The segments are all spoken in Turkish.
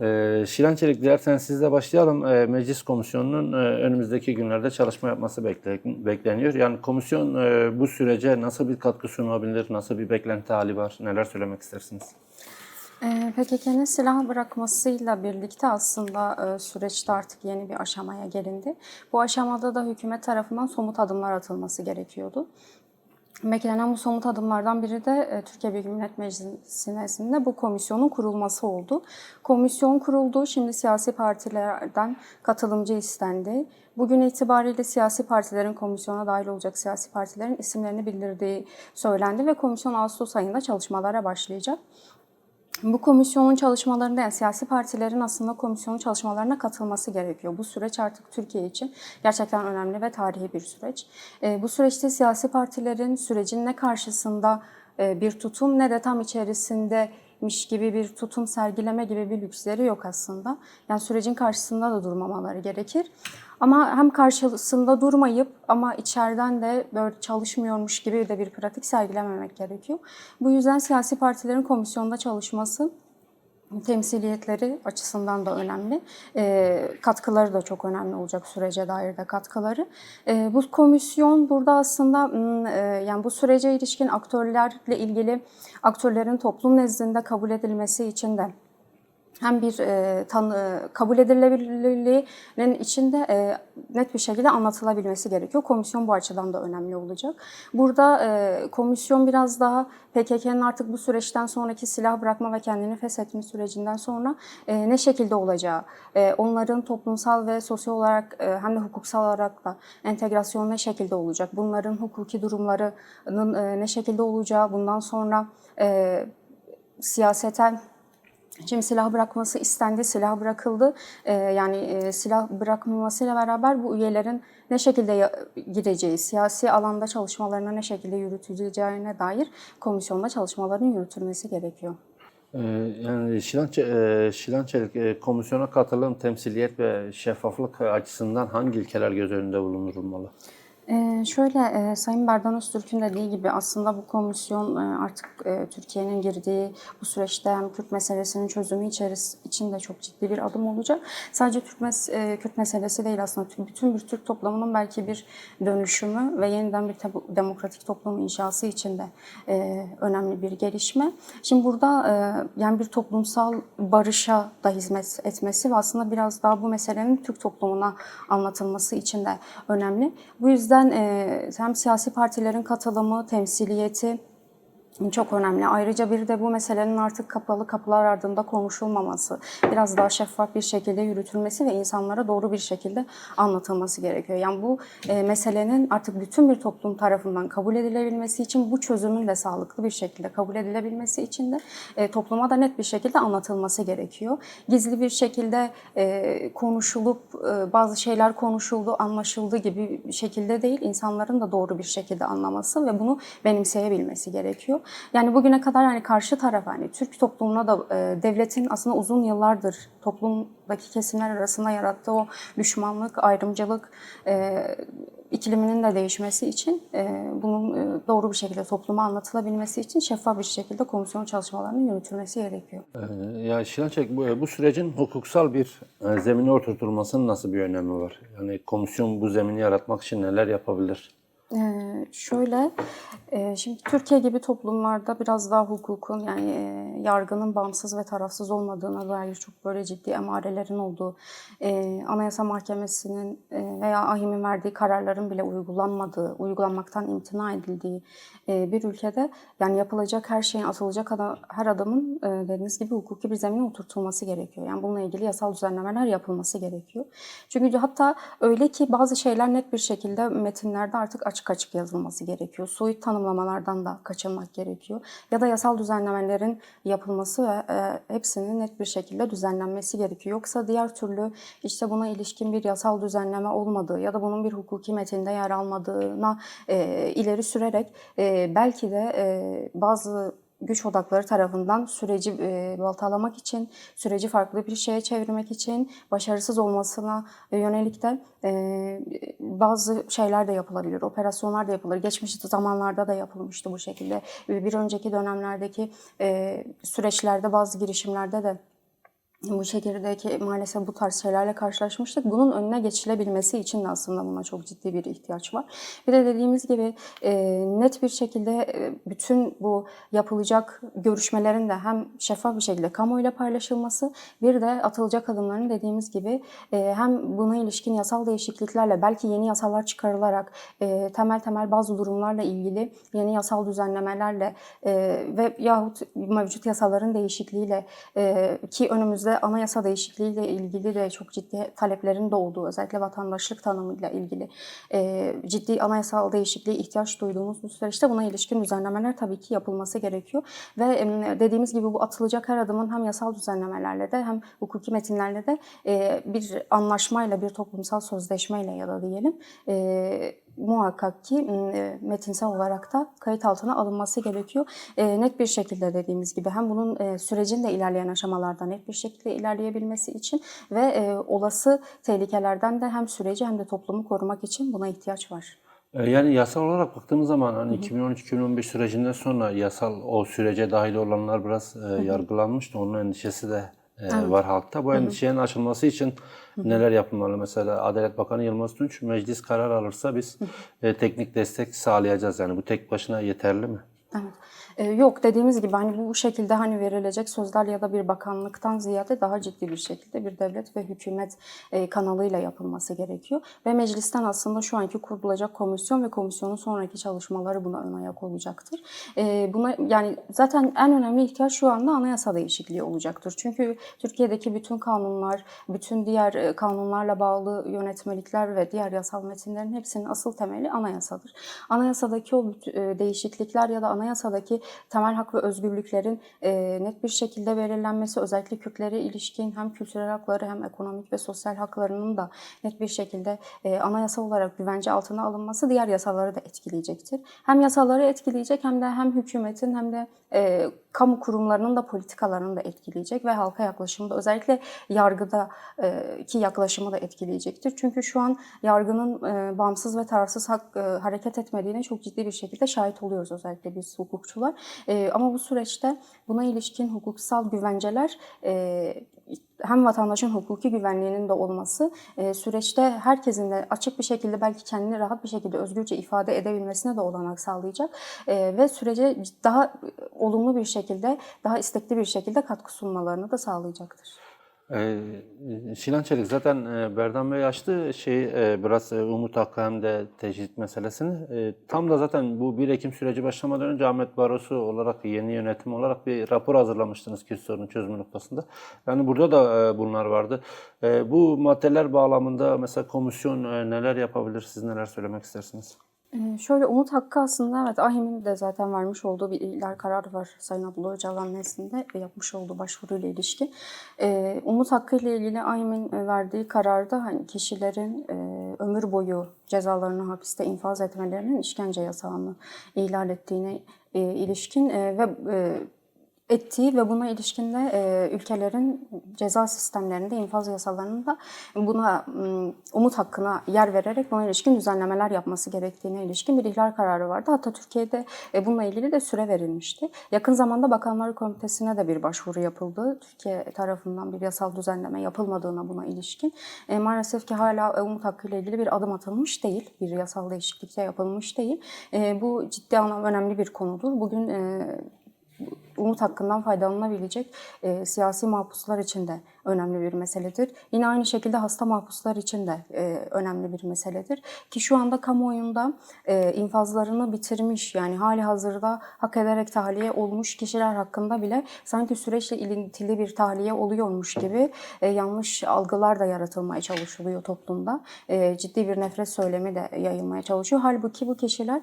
Ee, Şilan Çelik dilerseniz sizle başlayalım. Ee, Meclis Komisyonu'nun e, önümüzdeki günlerde çalışma yapması bekle- bekleniyor. Yani komisyon e, bu sürece nasıl bir katkı sunabilir, nasıl bir beklenti hali var, neler söylemek istersiniz? Ee, PKK'nın silah bırakmasıyla birlikte aslında e, süreçte artık yeni bir aşamaya gelindi. Bu aşamada da hükümet tarafından somut adımlar atılması gerekiyordu. Beklenen bu somut adımlardan biri de e, Türkiye Büyük Millet Meclisi nezdinde bu komisyonun kurulması oldu. Komisyon kuruldu. Şimdi siyasi partilerden katılımcı istendi. Bugün itibariyle siyasi partilerin komisyona dahil olacak siyasi partilerin isimlerini bildirdiği söylendi ve komisyon Ağustos ayında çalışmalara başlayacak. Bu komisyonun çalışmalarında yani siyasi partilerin aslında komisyonun çalışmalarına katılması gerekiyor. Bu süreç artık Türkiye için gerçekten önemli ve tarihi bir süreç. E, bu süreçte siyasi partilerin sürecin ne karşısında e, bir tutum ne de tam içerisindemiş gibi bir tutum sergileme gibi bir lüksleri yok aslında. Yani sürecin karşısında da durmamaları gerekir. Ama hem karşısında durmayıp ama içeriden de böyle çalışmıyormuş gibi de bir pratik sergilememek gerekiyor. Bu yüzden siyasi partilerin komisyonda çalışması temsiliyetleri açısından da önemli. E, katkıları da çok önemli olacak sürece dair de katkıları. E, bu komisyon burada aslında m, e, yani bu sürece ilişkin aktörlerle ilgili aktörlerin toplum nezdinde kabul edilmesi için de hem bir e, tanı, kabul edilebilirliğinin içinde e, net bir şekilde anlatılabilmesi gerekiyor. Komisyon bu açıdan da önemli olacak. Burada e, komisyon biraz daha PKK'nın artık bu süreçten sonraki silah bırakma ve kendini feshetme sürecinden sonra e, ne şekilde olacağı, e, onların toplumsal ve sosyal olarak e, hem de hukuksal olarak da entegrasyonu ne şekilde olacak, bunların hukuki durumlarının e, ne şekilde olacağı, bundan sonra e, siyaseten Şimdi silah bırakması istendi, silah bırakıldı. Ee, yani e, silah bırakılmasıyla beraber bu üyelerin ne şekilde gideceği, siyasi alanda çalışmalarına ne şekilde yürütüleceğine dair komisyonda çalışmaların yürütülmesi gerekiyor. Ee, yani Şilan, e, Şilan Çelik e, komisyona katılım, temsiliyet ve şeffaflık açısından hangi ilkeler göz önünde bulundurulmalı? Ee, şöyle e, Sayın Berdan Öztürk'ün dediği gibi aslında bu komisyon e, artık e, Türkiye'nin girdiği bu süreçte hem Kürt meselesinin çözümü için de çok ciddi bir adım olacak. Sadece Türk mes e, Kürt meselesi değil aslında bütün bir Türk toplumunun belki bir dönüşümü ve yeniden bir demokratik toplum inşası için de e, önemli bir gelişme. Şimdi burada e, yani bir toplumsal barışa da hizmet etmesi ve aslında biraz daha bu meselenin Türk toplumuna anlatılması için de önemli. Bu yüzden e, hem siyasi partilerin katılımı, temsiliyeti çok önemli. Ayrıca bir de bu meselenin artık kapalı kapılar ardında konuşulmaması, biraz daha şeffaf bir şekilde yürütülmesi ve insanlara doğru bir şekilde anlatılması gerekiyor. Yani bu e, meselenin artık bütün bir toplum tarafından kabul edilebilmesi için bu çözümün de sağlıklı bir şekilde kabul edilebilmesi için de e, topluma da net bir şekilde anlatılması gerekiyor. Gizli bir şekilde e, konuşulup e, bazı şeyler konuşuldu, anlaşıldı gibi şekilde değil, insanların da doğru bir şekilde anlaması ve bunu benimseyebilmesi gerekiyor. Yani bugüne kadar yani karşı taraf hani Türk toplumuna da e, devletin aslında uzun yıllardır toplumdaki kesimler arasında yarattığı o düşmanlık, ayrımcılık e, ikliminin de değişmesi için e, bunun e, doğru bir şekilde topluma anlatılabilmesi için şeffaf bir şekilde komisyon çalışmalarının yürütülmesi gerekiyor. Ee, ya Şilan Çelik bu, bu sürecin hukuksal bir e, zemine oturtulmasının nasıl bir önemi var? Yani komisyon bu zemini yaratmak için neler yapabilir? Ee, şöyle, e, şimdi Türkiye gibi toplumlarda biraz daha hukukun yani e, yargının bağımsız ve tarafsız olmadığına dair çok böyle ciddi emarelerin olduğu, e, Anayasa Mahkemesi'nin e, veya AHİM'in verdiği kararların bile uygulanmadığı, uygulanmaktan imtina edildiği e, bir ülkede yani yapılacak her şeyin, atılacak ada- her adımın e, dediğiniz gibi hukuki bir zemine oturtulması gerekiyor. Yani bununla ilgili yasal düzenlemeler yapılması gerekiyor. Çünkü hatta öyle ki bazı şeyler net bir şekilde metinlerde artık açık açık yazılması gerekiyor. Soyut tanımlamalardan da kaçınmak gerekiyor. Ya da yasal düzenlemelerin yapılması ve e, hepsinin net bir şekilde düzenlenmesi gerekiyor. Yoksa diğer türlü işte buna ilişkin bir yasal düzenleme olmadığı ya da bunun bir hukuki metinde yer almadığına e, ileri sürerek e, belki de e, bazı güç odakları tarafından süreci e, baltalamak için, süreci farklı bir şeye çevirmek için, başarısız olmasına yönelik de e, bazı şeyler de yapılabilir, operasyonlar da yapılır. Geçmiş zamanlarda da yapılmıştı bu şekilde. Bir önceki dönemlerdeki e, süreçlerde bazı girişimlerde de bu şehirdeki maalesef bu tarz şeylerle karşılaşmıştık. Bunun önüne geçilebilmesi için de aslında buna çok ciddi bir ihtiyaç var. Bir de dediğimiz gibi e, net bir şekilde e, bütün bu yapılacak görüşmelerin de hem şeffaf bir şekilde kamuoyuyla paylaşılması, bir de atılacak adımların dediğimiz gibi e, hem buna ilişkin yasal değişikliklerle belki yeni yasalar çıkarılarak e, temel temel bazı durumlarla ilgili yeni yasal düzenlemelerle e, ve yahut mevcut yasaların değişikliğiyle e, ki önümüzde anayasa değişikliğiyle ilgili de çok ciddi taleplerin de olduğu özellikle vatandaşlık tanımıyla ilgili e, ciddi anayasal değişikliğe ihtiyaç duyduğumuz bu süreçte buna ilişkin düzenlemeler tabii ki yapılması gerekiyor. Ve dediğimiz gibi bu atılacak her adımın hem yasal düzenlemelerle de hem hukuki metinlerle de e, bir anlaşmayla, bir toplumsal sözleşmeyle ya da diyelim e, muhakkak ki e, metinsel olarak da kayıt altına alınması gerekiyor. E, net bir şekilde dediğimiz gibi hem bunun e, sürecin de ilerleyen aşamalarda net bir şekilde ilerleyebilmesi için ve e, olası tehlikelerden de hem süreci hem de toplumu korumak için buna ihtiyaç var. E, Yani yasal olarak baktığımız zaman hani 2013-2015 sürecinden sonra yasal o sürece dahil olanlar biraz e, yargılanmıştı. Onun endişesi de e, var halkta. Bu endişenin aşılması için neler yapılmalı? Mesela Adalet Bakanı Yılmaz Tunç meclis karar alırsa biz e, teknik destek sağlayacağız. Yani bu tek başına yeterli mi? Evet. Ee, yok dediğimiz gibi hani bu şekilde hani verilecek sözler ya da bir bakanlıktan ziyade daha ciddi bir şekilde bir devlet ve hükümet e, kanalıyla yapılması gerekiyor. Ve meclisten aslında şu anki kurulacak komisyon ve komisyonun sonraki çalışmaları buna ön ayak olacaktır. E, buna yani zaten en önemli ihtiyaç şu anda anayasa değişikliği olacaktır. Çünkü Türkiye'deki bütün kanunlar, bütün diğer e, kanunlarla bağlı yönetmelikler ve diğer yasal metinlerin hepsinin asıl temeli anayasadır. Anayasadaki o e, değişiklikler ya da anayasadaki temel hak ve özgürlüklerin e, net bir şekilde belirlenmesi özellikle Kürtlere ilişkin hem kültürel hakları hem ekonomik ve sosyal haklarının da net bir şekilde e, anayasa olarak güvence altına alınması diğer yasaları da etkileyecektir. Hem yasaları etkileyecek hem de hem hükümetin hem de e, kamu kurumlarının da politikalarını da etkileyecek ve halka yaklaşımı da özellikle yargıda ki yaklaşımı da etkileyecektir. Çünkü şu an yargının bağımsız ve tarafsız hak, hareket etmediğine çok ciddi bir şekilde şahit oluyoruz özellikle biz hukukçular. Ama bu süreçte buna ilişkin hukuksal güvenceler hem vatandaşın hukuki güvenliğinin de olması e, süreçte herkesin de açık bir şekilde belki kendini rahat bir şekilde özgürce ifade edebilmesine de olanak sağlayacak E, ve sürece daha olumlu bir şekilde, daha istekli bir şekilde katkı sunmalarını da sağlayacaktır. Ee, Şilan Çelik zaten e, Berdan Bey açtı şey e, biraz e, Umut Hakkı hem de tecrit meselesini. E, Tam da zaten bu 1 Ekim süreci başlamadan önce Ahmet Barosu olarak yeni yönetim olarak bir rapor hazırlamıştınız Kürt sorunun çözümü noktasında. Yani burada da e, bunlar vardı. E, Bu maddeler bağlamında mesela komisyon e, neler yapabilir? Siz neler söylemek istersiniz? Ee, Şöyle Umut Hakkı aslında evet AHİM'in de zaten vermiş olduğu bir ihlal kararı var Sayın Abdullah Öcalan nezdinde ve yapmış olduğu başvuruyla ilişkin. Ee, Umut Hakkı ile ilgili AHİM'in e, verdiği kararda hani kişilerin e, ömür boyu cezalarını hapiste infaz etmelerinin işkence yasağını ihlal ettiğine e, ilişkin e, ve e, ettiği ve buna ilişkin de e, ülkelerin ceza sistemlerinde, infaz yasalarında buna umut hakkına yer vererek buna ilişkin düzenlemeler yapması gerektiğine ilişkin bir ihlal kararı vardı. Hatta Türkiye'de e, bununla ilgili de süre verilmişti. Yakın zamanda Bakanlar Komitesi'ne de bir başvuru yapıldı. Türkiye tarafından bir yasal düzenleme yapılmadığına buna ilişkin. E, maalesef ki hala e, umut hakkı ile ilgili bir adım atılmış değil. Bir yasal değişiklikte yapılmış değil. E, bu ciddi anlamda önemli bir konudur. Bugün e, umut hakkından faydalanabilecek e, siyasi mahpuslar için de önemli bir meseledir. Yine aynı şekilde hasta mahpuslar için de e, önemli bir meseledir. Ki şu anda kamuoyunda e, infazlarını bitirmiş yani hali hazırda hak ederek tahliye olmuş kişiler hakkında bile sanki süreçle ilintili bir tahliye oluyormuş gibi e, yanlış algılar da yaratılmaya çalışılıyor toplumda. E, ciddi bir nefret söylemi de yayılmaya çalışıyor. Halbuki bu kişiler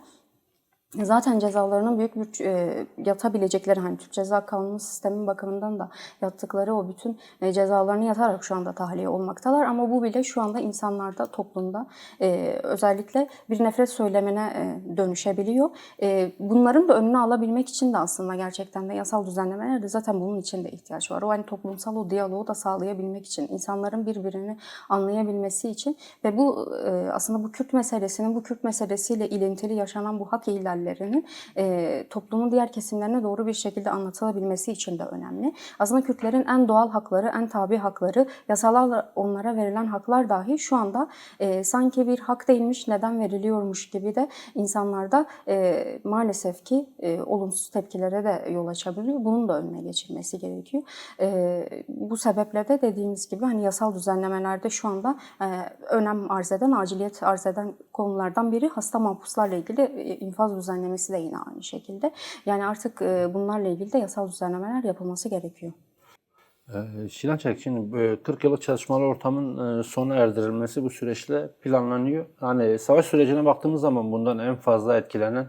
Zaten cezalarının büyük bir e, yatabilecekleri hani Türk Ceza Kanunu sistemi bakımından da yattıkları o bütün e, cezalarını yatarak şu anda tahliye olmaktalar ama bu bile şu anda insanlarda toplumda e, özellikle bir nefret söylemine e, dönüşebiliyor. E, bunların da önünü alabilmek için de aslında gerçekten de yasal düzenlemeler de zaten bunun için de ihtiyaç var. O hani toplumsal o diyaloğu da sağlayabilmek için insanların birbirini anlayabilmesi için ve bu e, aslında bu Kürt meselesinin bu Kürt meselesiyle ilintili yaşanan bu hak ihlalleri değerlerinin e, toplumun diğer kesimlerine doğru bir şekilde anlatılabilmesi için de önemli. Aslında Kürtlerin en doğal hakları, en tabi hakları, yasalarla onlara verilen haklar dahi şu anda e, sanki bir hak değilmiş, neden veriliyormuş gibi de insanlarda e, maalesef ki e, olumsuz tepkilere de yol açabiliyor. Bunun da önüne geçilmesi gerekiyor. E, bu sebeple de dediğimiz gibi hani yasal düzenlemelerde şu anda e, önem arz eden, aciliyet arz eden konulardan biri hasta mahpuslarla ilgili infaz düzenlemesi de yine aynı şekilde. Yani artık e, bunlarla ilgili de yasal düzenlemeler yapılması gerekiyor. Ee, Şilan Çelik, şimdi e, 40 yıllık çalışmalar ortamın e, sona erdirilmesi bu süreçte planlanıyor. Hani savaş sürecine baktığımız zaman bundan en fazla etkilenen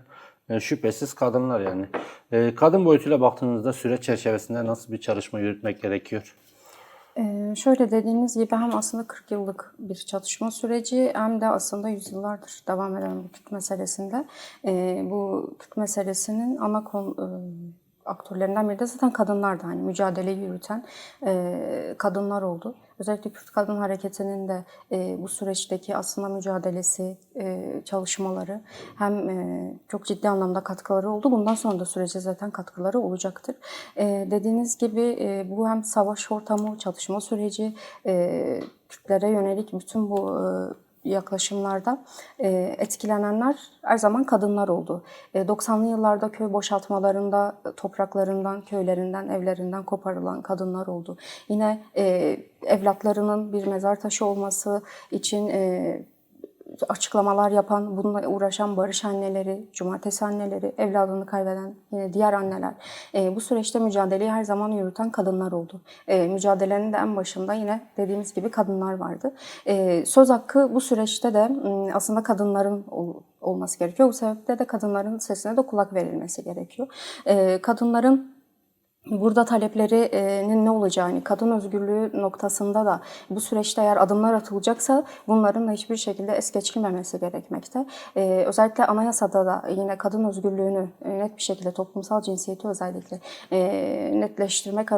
e, şüphesiz kadınlar yani. E, Kadın boyutuyla baktığınızda süreç çerçevesinde nasıl bir çalışma yürütmek gerekiyor? Ee, şöyle dediğiniz gibi hem aslında 40 yıllık bir çatışma süreci hem de aslında yüzyıllardır devam eden bu Kürt meselesinde. E, bu Kürt meselesinin ana konu, e, aktörlerinden biri de zaten kadınlardı. Hani mücadele yürüten e, kadınlar oldu. Özellikle Kürt Kadın Hareketi'nin de e, bu süreçteki aslında mücadelesi, e, çalışmaları hem e, çok ciddi anlamda katkıları oldu. Bundan sonra da sürece zaten katkıları olacaktır. E, dediğiniz gibi e, bu hem savaş ortamı, çatışma süreci, e, Kürtlere yönelik bütün bu e, yaklaşımlarda e, etkilenenler her zaman kadınlar oldu. E, 90'lı yıllarda köy boşaltmalarında e, topraklarından, köylerinden, evlerinden koparılan kadınlar oldu. Yine e, evlatlarının bir mezar taşı olması için e, açıklamalar yapan, bununla uğraşan barış anneleri, cumartesi anneleri, evladını kaybeden yine diğer anneler. E, bu süreçte mücadeleyi her zaman yürüten kadınlar oldu. E, mücadelenin de en başında yine dediğimiz gibi kadınlar vardı. E, söz hakkı bu süreçte de aslında kadınların ol- olması gerekiyor. Bu sebeple de kadınların sesine de kulak verilmesi gerekiyor. E, kadınların Burada taleplerinin ne olacağını, kadın özgürlüğü noktasında da bu süreçte eğer adımlar atılacaksa bunların da hiçbir şekilde es geçilmemesi gerekmekte. Ee, özellikle anayasada da yine kadın özgürlüğünü e, net bir şekilde toplumsal cinsiyeti özellikle e, netleştirmek e,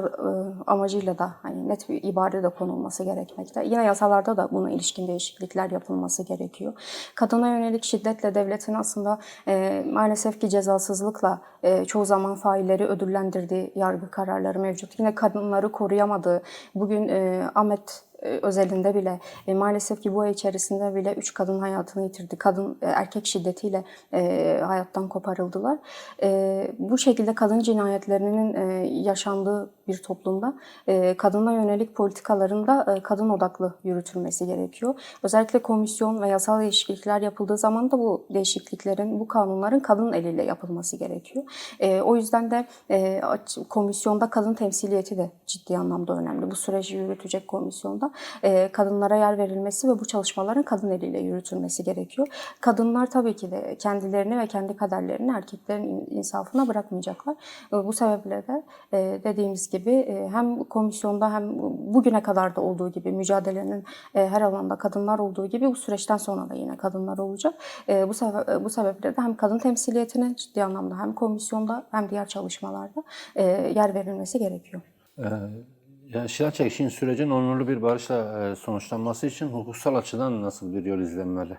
amacıyla da hani net bir ibare de konulması gerekmekte. Yine yasalarda da buna ilişkin değişiklikler yapılması gerekiyor. Kadına yönelik şiddetle devletin aslında e, maalesef ki cezasızlıkla e, çoğu zaman failleri ödüllendirdiği yargı kararları mevcut. Yine kadınları koruyamadığı, bugün e, Ahmet özelinde bile e, maalesef ki bu ay içerisinde bile üç kadın hayatını yitirdi. Kadın e, erkek şiddetiyle e, hayattan koparıldılar. E, bu şekilde kadın cinayetlerinin e, yaşandığı bir toplumda e, kadına yönelik politikaların da e, kadın odaklı yürütülmesi gerekiyor. Özellikle komisyon ve yasal değişiklikler yapıldığı zaman da bu değişikliklerin, bu kanunların kadın eliyle yapılması gerekiyor. E, o yüzden de e, komisyonda kadın temsiliyeti de ciddi anlamda önemli. Bu süreci yürütecek komisyonda e, kadınlara yer verilmesi ve bu çalışmaların kadın eliyle yürütülmesi gerekiyor. Kadınlar tabii ki de kendilerini ve kendi kaderlerini erkeklerin in- insafına bırakmayacaklar. E, bu sebeple de e, dediğimiz gibi e, hem komisyonda hem bugüne kadar da olduğu gibi mücadelenin e, her alanda kadınlar olduğu gibi bu süreçten sonra da yine kadınlar olacak. E, bu, sebe- bu sebeple de hem kadın temsiliyetine ciddi anlamda hem komisyonda hem diğer çalışmalarda e, yer verilmesi gerekiyor. Ee, yani Şilan Çelik, şimdi sürecin onurlu bir barışla e, sonuçlanması için hukuksal açıdan nasıl bir yol izlenmeli?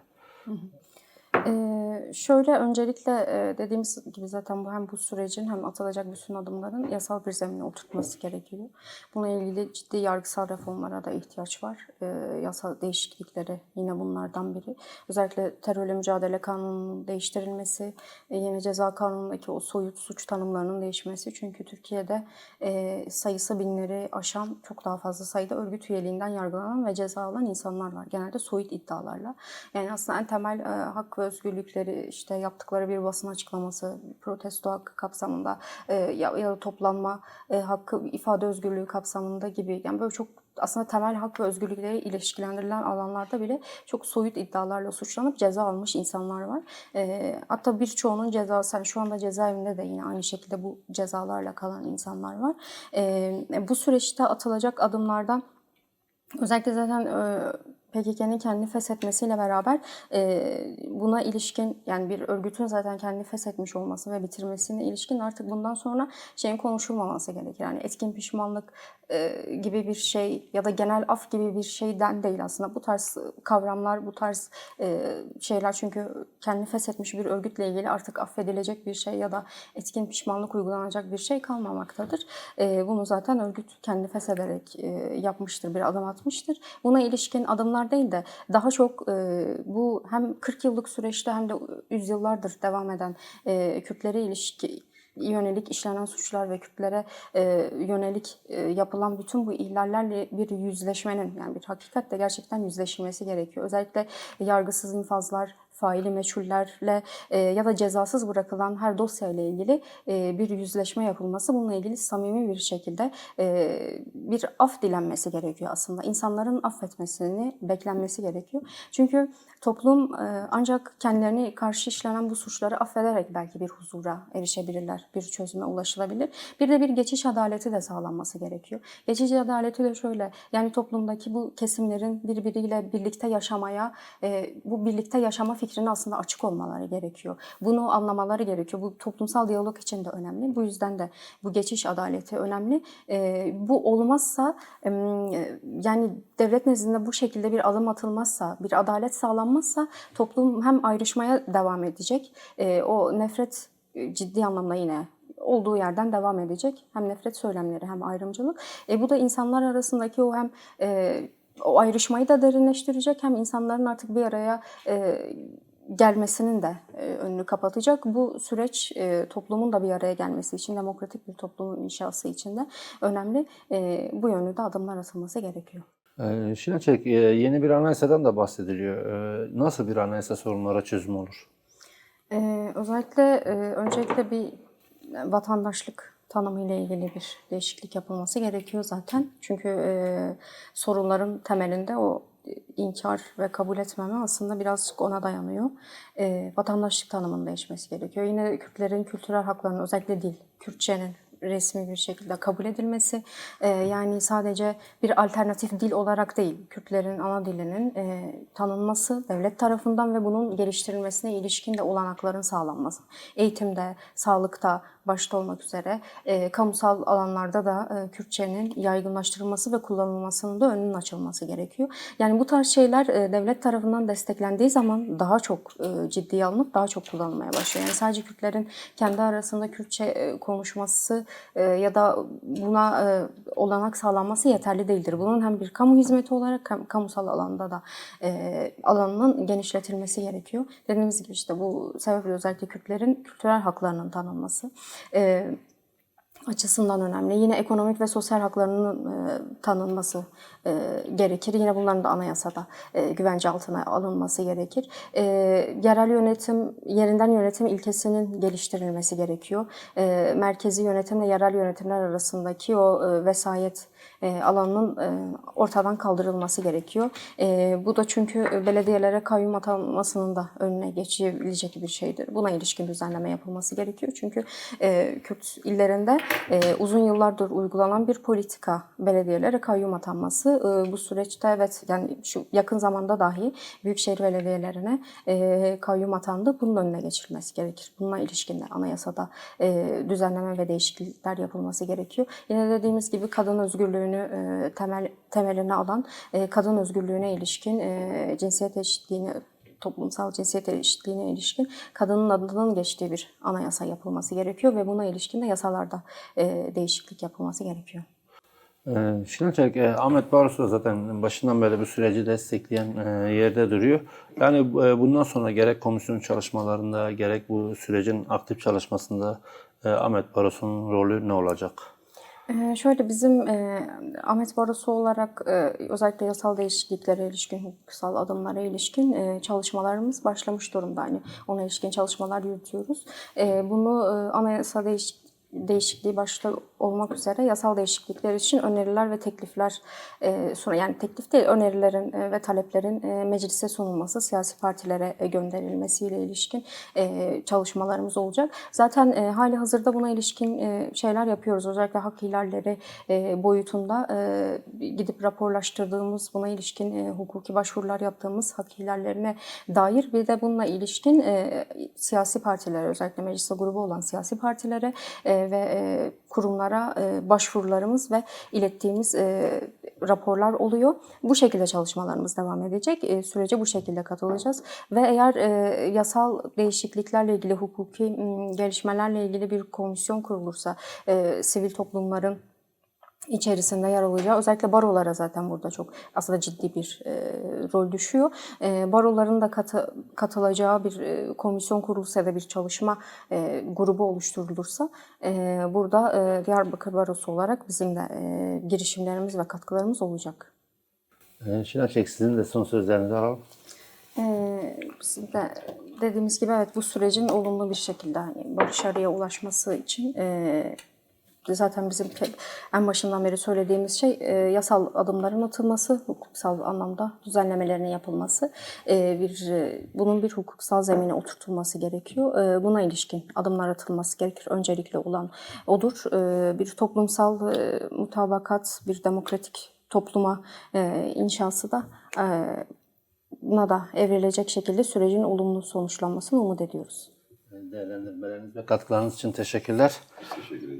Ee, şöyle öncelikle e, dediğimiz gibi zaten bu hem bu sürecin hem atılacak bütün adımların yasal bir zemine oturtması gerekiyor. Bununla ilgili ciddi yargısal reformlara da ihtiyaç var. Ee, yasal değişiklikleri yine bunlardan biri. Özellikle terörle mücadele kanununun değiştirilmesi, e, yeni ceza kanunundaki o soyut suç tanımlarının değişmesi. Çünkü Türkiye'de e, sayısı binleri aşan çok daha fazla sayıda örgüt üyeliğinden yargılanan ve ceza alan insanlar var. Genelde soyut iddialarla. Yani aslında en temel hak ve özgürlükleri işte yaptıkları bir basın açıklaması, protesto hakkı kapsamında e, ya, ya da toplanma e, hakkı, ifade özgürlüğü kapsamında gibi yani böyle çok aslında temel hak ve özgürlükleri ilişkilendirilen alanlarda bile çok soyut iddialarla suçlanıp ceza almış insanlar var. E, hatta birçoğunun cezası, yani şu anda cezaevinde de yine aynı şekilde bu cezalarla kalan insanlar var. E, bu süreçte atılacak adımlardan Özellikle zaten e, PKK'nın kendini feshetmesiyle beraber e, buna ilişkin yani bir örgütün zaten kendini feshetmiş olması ve bitirmesine ilişkin artık bundan sonra şeyin konuşulmaması gerekir. Yani etkin pişmanlık e, gibi bir şey ya da genel af gibi bir şeyden değil aslında. Bu tarz kavramlar, bu tarz e, şeyler çünkü kendini feshetmiş bir örgütle ilgili artık affedilecek bir şey ya da etkin pişmanlık uygulanacak bir şey kalmamaktadır. E, bunu zaten örgüt kendi feshederek yapmıştır, bir adım atmıştır. Buna ilişkin adımlar değil de daha çok bu hem 40 yıllık süreçte hem de yüzyıllardır devam eden e, Kürtlere ilişki yönelik işlenen suçlar ve Kürtlere e, yönelik e, yapılan bütün bu ihlallerle bir yüzleşmenin yani bir hakikatle gerçekten yüzleşilmesi gerekiyor. Özellikle yargısız infazlar, faili meçhullerle e, ya da cezasız bırakılan her dosyayla ilgili e, bir yüzleşme yapılması, bununla ilgili samimi bir şekilde e, bir af dilenmesi gerekiyor aslında. İnsanların affetmesini beklenmesi gerekiyor. Çünkü toplum e, ancak kendilerine karşı işlenen bu suçları affederek belki bir huzura erişebilirler, bir çözüme ulaşılabilir. Bir de bir geçiş adaleti de sağlanması gerekiyor. Geçiş adaleti de şöyle, yani toplumdaki bu kesimlerin birbiriyle birlikte yaşamaya, e, bu birlikte yaşama fikrine aslında açık olmaları gerekiyor. Bunu anlamaları gerekiyor. Bu toplumsal diyalog için de önemli. Bu yüzden de bu geçiş adaleti önemli. E, bu olmazsa e, yani devlet nezdinde bu şekilde bir adım atılmazsa, bir adalet sağlanmazsa toplum hem ayrışmaya devam edecek. E, o nefret e, ciddi anlamda yine olduğu yerden devam edecek. Hem nefret söylemleri hem ayrımcılık. E, bu da insanlar arasındaki o hem e, o ayrışmayı da derinleştirecek hem insanların artık bir araya e, gelmesinin de e, önünü kapatacak. Bu süreç e, toplumun da bir araya gelmesi için, demokratik bir toplumun inşası için de önemli. E, bu yönde adımlar atılması gerekiyor. E, yeni bir anayasadan da bahsediliyor. Nasıl bir anayasa sorunlara çözüm olur? Özellikle öncelikle bir vatandaşlık tanımı ile ilgili bir değişiklik yapılması gerekiyor zaten. Çünkü e, sorunların temelinde o inkar ve kabul etmeme aslında birazcık ona dayanıyor. E, vatandaşlık tanımının değişmesi gerekiyor. Yine Kürtlerin kültürel haklarının özellikle dil, Kürtçenin resmi bir şekilde kabul edilmesi e, yani sadece bir alternatif dil olarak değil Kürtlerin ana dilinin e, tanınması devlet tarafından ve bunun geliştirilmesine ilişkin de olanakların sağlanması eğitimde, sağlıkta başta olmak üzere e, kamusal alanlarda da e, Kürtçenin yaygınlaştırılması ve kullanılmasının da önünün açılması gerekiyor. Yani bu tarz şeyler e, devlet tarafından desteklendiği zaman daha çok e, ciddiye alınıp daha çok kullanılmaya başlıyor. Yani sadece Kürtlerin kendi arasında Kürtçe e, konuşması e, ya da buna e, olanak sağlanması yeterli değildir. Bunun hem bir kamu hizmeti olarak hem kamusal alanda da e, alanının genişletilmesi gerekiyor. Dediğimiz gibi işte bu sebeple özellikle Kürtlerin kültürel haklarının tanınması açısından önemli. Yine ekonomik ve sosyal haklarının e, tanınması e, gerekir. Yine bunların da anayasada e, güvence altına alınması gerekir. E, yerel yönetim, yerinden yönetim ilkesinin geliştirilmesi gerekiyor. E, merkezi yönetimle yerel yönetimler arasındaki o e, vesayet e, alanının e, ortadan kaldırılması gerekiyor. E, bu da çünkü belediyelere kayyum atanmasının da önüne geçilebilecek bir şeydir. Buna ilişkin düzenleme yapılması gerekiyor. Çünkü e, Kürt illerinde e, uzun yıllardır uygulanan bir politika belediyelere kayyum atanması. E, bu süreçte evet yani şu yakın zamanda dahi büyükşehir belediyelerine e, kayyum atandı. Bunun önüne geçilmesi gerekir. Bununla ilişkin de anayasada e, düzenleme ve değişiklikler yapılması gerekiyor. Yine dediğimiz gibi kadın özgürlüğünü e, temel temeline alan e, kadın özgürlüğüne ilişkin e, cinsiyet eşitliğini toplumsal cinsiyet eşitliğine ilişkin kadının adının geçtiği bir anayasa yapılması gerekiyor ve buna ilişkin de yasalarda değişiklik yapılması gerekiyor. E, Ahmet Barus da zaten başından beri bu süreci destekleyen yerde duruyor. Yani bundan sonra gerek komisyon çalışmalarında gerek bu sürecin aktif çalışmasında Ahmet Barus'un rolü ne olacak? Ee, şöyle bizim e, Ahmet Barosu olarak e, özellikle yasal değişikliklere ilişkin, hukuksal adımlara ilişkin e, çalışmalarımız başlamış durumda. Yani ona ilişkin çalışmalar yürütüyoruz. E, bunu e, anayasa değişik değişikliği başta olmak üzere yasal değişiklikler için öneriler ve teklifler e, sun yani teklif değil önerilerin e, ve taleplerin e, meclise sunulması, siyasi partilere e, gönderilmesiyle ilişkin e, çalışmalarımız olacak. Zaten e, hali hazırda buna ilişkin e, şeyler yapıyoruz. Özellikle hak ihlalleri e, boyutunda e, gidip raporlaştırdığımız, buna ilişkin e, hukuki başvurular yaptığımız hak ihlallerine dair bir de bununla ilişkin e, siyasi partilere özellikle mecliste grubu olan siyasi partilere e, ve e, kurumlara e, başvurularımız ve ilettiğimiz e, raporlar oluyor. Bu şekilde çalışmalarımız devam edecek. Sürece bu şekilde katılacağız ve eğer yasal değişikliklerle ilgili hukuki gelişmelerle ilgili bir komisyon kurulursa sivil toplumların içerisinde yer alacağı özellikle barolara zaten burada çok aslında ciddi bir e, rol düşüyor. E, baroların da katı, katılacağı bir e, komisyon kurulsa ya da bir çalışma e, grubu oluşturulursa e, burada e, Diyarbakır Barosu olarak bizim de e, girişimlerimiz ve katkılarımız olacak. E, Şilan Çelik sizin de son sözlerinizi alalım. Ee, bizim de dediğimiz gibi evet bu sürecin olumlu bir şekilde hani başarıya ulaşması için e, zaten bizim en başından beri söylediğimiz şey e, yasal adımların atılması, hukuksal anlamda düzenlemelerin yapılması, e, bir e, bunun bir hukuksal zemine oturtulması gerekiyor. E, buna ilişkin adımlar atılması gerekir. Öncelikli olan odur. E, bir toplumsal e, mutabakat, bir demokratik topluma e, inşası da e, buna da evrilecek şekilde sürecin olumlu sonuçlanmasını umut ediyoruz. Değerlendirmeleriniz ve katkılarınız için teşekkürler. Teşekkür ediyorum.